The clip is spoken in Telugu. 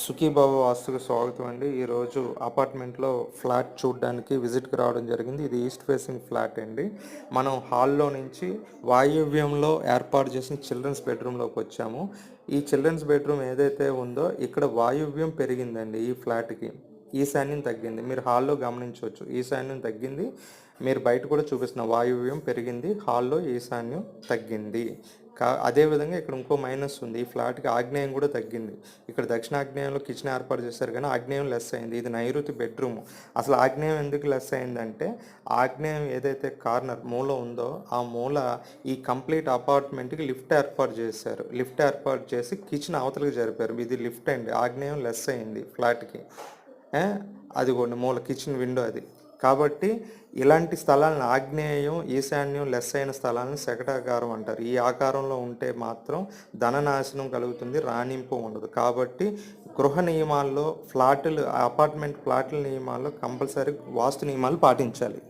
సుఖీబాబు వాస్తుకు స్వాగతం అండి. ఈరోజు అపార్ట్మెంట్లో ఫ్లాట్ చూడడానికి విజిట్కి రావడం జరిగింది. ఇది ఈస్ట్ ఫేసింగ్ ఫ్లాట్ అండి. మనం హాల్లో నుంచి వాయువ్యంలో ఏర్పాటు చేసిన చిల్డ్రన్స్ బెడ్రూమ్లోకి వచ్చాము. ఈ చిల్డ్రన్స్ బెడ్రూమ్ ఏదైతే ఉందో ఇక్కడ వాయువ్యం పెరిగిందండి ఈ ఫ్లాట్కి. ఈశాన్యం తగ్గింది. మీరు హాల్లో గమనించవచ్చు. ఈశాన్యం తగ్గింది. మీరు బయట కూడా చూపిస్తున్న వాయువ్యం పెరిగింది. హాల్లో ఈశాన్యం తగ్గింది. కా అదేవిధంగా ఇక్కడ ఇంకో మైనస్ ఉంది. ఈ ఫ్లాట్కి ఆగ్నేయం కూడా తగ్గింది. ఇక్కడ దక్షిణ ఆగ్నేయంలో కిచెన్ ఏర్పాటు చేశారు కానీ ఆగ్నేయం లెస్ అయింది. ఇది నైరుతి బెడ్రూమ్. అసలు ఆగ్నేయం ఎందుకు లెస్ అయిందంటే ఆగ్నేయం ఏదైతే కార్నర్ మూల ఉందో ఆ మూల ఈ కంప్లీట్ అపార్ట్మెంట్కి లిఫ్ట్ ఏర్పాటు చేశారు. లిఫ్ట్ ఏర్పాటు చేసి కిచెన్ అవతలకి జరిపారు. ఇది లిఫ్ట్ అండి. ఆగ్నేయం లెస్ అయింది ఫ్లాట్కి. అది అదిగోండి మూల కిచెన్ విండో అది. కాబట్టి ఇలాంటి స్థలాలను ఆగ్నేయం ఈశాన్యం లెస్ అయిన స్థలాలను శకటాకారం అంటారు. ఈ ఆకారంలో ఉంటే మాత్రం ధననాశనం కలుగుతుంది రాణింపు ఉండదు. కాబట్టి గృహ నియమాల్లో ఫ్లాట్లు అపార్ట్మెంట్ ఫ్లాట్ల నియమాల్లో కంపల్సరీ వాస్తు నియమాలు పాటించాలి.